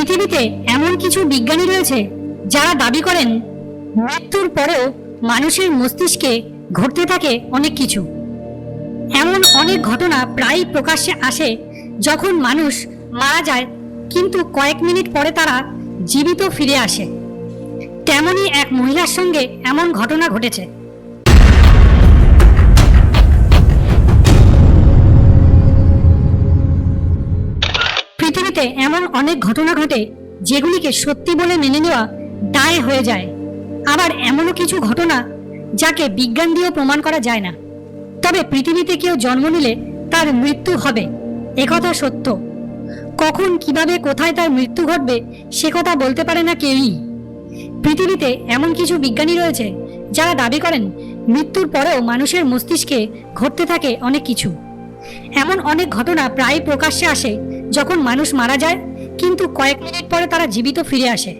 পৃথিবীতে এমন কিছু বিজ্ঞানী রয়েছে যারা দাবি করেন, মৃত্যুর পরেও মানুষের মস্তিষ্কে ঘটতে থাকে অনেক কিছু। এমন অনেক ঘটনা প্রায়ই প্রকাশ্যে আসে যখন মানুষ মারা যায়, কিন্তু কয়েক মিনিট পরে তারা জীবিত ফিরে আসে। তেমনই এক মহিলার সঙ্গে এমন ঘটনা ঘটেছে। পৃথিবীতে এমন অনেক ঘটনা ঘটে যেগুলিকে সত্যি বলে মেনে নেওয়া দায় হয়ে যায়। আবার এমনও কিছু ঘটনা যাকে বিজ্ঞান দিয়েও প্রমাণ করা যায় না। তবে পৃথিবীতে কেউ জন্ম নিলে তার মৃত্যু হবে একথা সত্য। কখন, কীভাবে, কোথায় তার মৃত্যু ঘটবে, সে কথা বলতে পারে না কেউই। পৃথিবীতে এমন কিছু বিজ্ঞানী রয়েছে যারা দাবি করেন, মৃত্যুর পরেও মানুষের মস্তিষ্কে ঘটতে থাকে অনেক কিছু। এমন অনেক ঘটনা প্রায় প্রকাশ্যে আসে যখন মানুষ মারা যায়, কিন্তু কয়েক মিনিট পরে তারা জীবিত ফিরে আসে।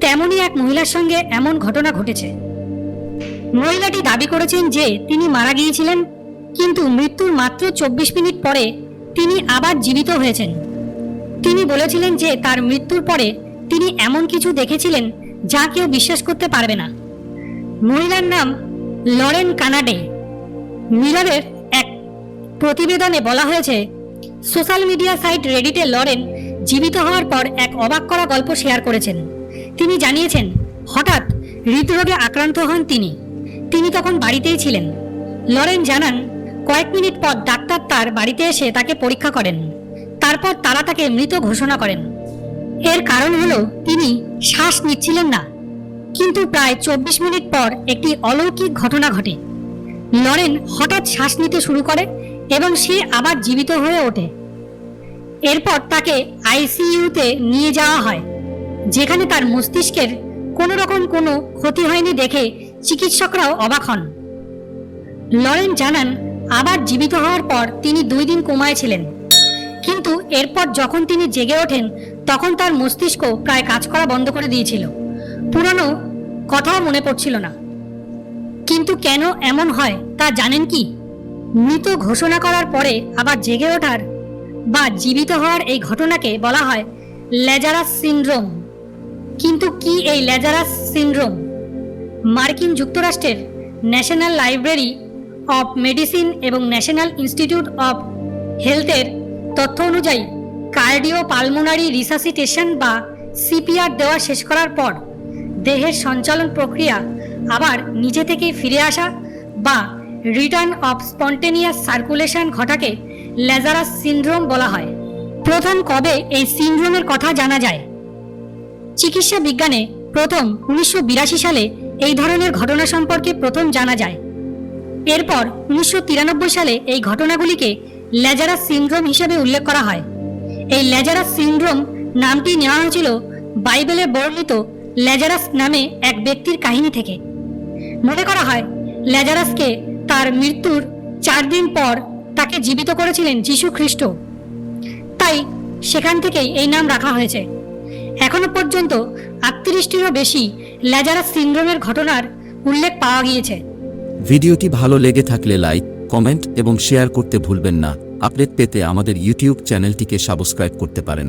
তেমনই এক মহিলার সঙ্গে এমন ঘটনা ঘটেছে। মহিলাটি দাবি করেছেন যে তিনি মারা গিয়েছিলেন, কিন্তু মৃত্যুর মাত্র চব্বিশ মিনিট পরে তিনি আবার জীবিত হয়েছেন। তিনি বলেছিলেন যে তার মৃত্যুর পরে তিনি এমন কিছু দেখেছিলেন যা কেউ বিশ্বাস করতে পারবে না। মহিলার নাম লরেন কানাডে। মিলারের এক প্রতিবেদনে বলা হয়েছে সোশ্যাল মিডিয়া সাইট রেডিটে লরেন জীবিত হওয়ার পর এক অবাক করা গল্প শেয়ার করেছেন। তিনি জানিয়েছেন, হঠাৎ হৃদরোগে আক্রান্ত হন তিনি। তিনি তখন বাড়িতেই ছিলেন। লরেন জানান, কয়েক মিনিট পর ডাক্তার তার বাড়িতে এসে তাকে পরীক্ষা করেন। তারপর তারা তাকে মৃত ঘোষণা করেন। এর কারণ হলো, তিনি শ্বাস নিচ্ছিলেন না। কিন্তু প্রায় চব্বিশ মিনিট পর একটি অলৌকিক ঘটনা ঘটে। লরেন হঠাৎ শ্বাস নিতে শুরু করে এবং সে আবার জীবিত হয়ে ওঠে। এরপর তাকে আইসিইউতে নিয়ে যাওয়া হয়, যেখানে তার মস্তিষ্কের কোনো রকম কোনো ক্ষতি হয়নি দেখে চিকিৎসকরাও অবাক হন। লরেন জানান, আবার জীবিত হওয়ার পর তিনি দুই দিন কোমায় ছিলেন। কিন্তু এরপর যখন তিনি জেগে ওঠেন, তখন তার মস্তিষ্ক প্রায় কাজ করা বন্ধ করে দিয়েছিল। পুরনো কথাও মনে পড়ছিল না। কিন্তু কেন এমন হয় তা জানেন কি? মৃত ঘোষণা করার পরে আবার জেগে ওঠার বা জীবিত হওয়ার এই ঘটনাকে বলা হয় লেজারাস সিনড্রোম। কিন্তু কি এই লেজারাস সিনড্রোম? মার্কিন যুক্তরাষ্ট্রের ন্যাশনাল লাইব্রেরি অফ মেডিসিন এবং ন্যাশনাল ইনস্টিটিউট অফ হেলথের তথ্য অনুযায়ী কার্ডিও পালমোনারি রিসাসিটেশন বা সিপিআর দেওয়া শেষ করার পর দেহের সঞ্চালন প্রক্রিয়া আবার নিজে থেকেই ফিরে আসা বা রিটার্ন অফ স্পন্টেনিয়াস সার্কুলেশন ঘটাকে লেজারাস সিনড্রোম বলা হয়। প্রথম কবে এই সিন্ড্রোমের কথা জানা যায়? চিকিৎসা বিজ্ঞানে প্রথম উনিশশো বিরাশি সালে এই ধরনের ঘটনা সম্পর্কে প্রথম জানা যায়। এরপর উনিশশো তিরানব্বই সালে এই ঘটনাগুলিকে লেজারাস সিন্ড্রোম হিসেবে উল্লেখ করা হয়। এই লেজারাস সিন্ড্রোম নামটি নেওয়া হয়েছিল বাইবেলে বর্ণিত লেজারাস নামে এক ব্যক্তির কাহিনী থেকে। মনে করা হয়, লেজারাসকে তার মৃত্যুর চার দিন পর তাকে জীবিত করেছিলেন যীশু খ্রিস্ট। তাই সেখান থেকেই এই নাম রাখা হয়েছে। এখনও পর্যন্ত আটত্রিশটিরও বেশি লেজারাস সিন্ড্রোমের ঘটনার উল্লেখ পাওয়া গিয়েছে। ভিডিওটি ভালো লেগে থাকলে লাইক, কমেন্ট এবং শেয়ার করতে ভুলবেন না। আপডেট পেতে আমাদের ইউটিউব চ্যানেলটিকে সাবস্ক্রাইব করতে পারেন।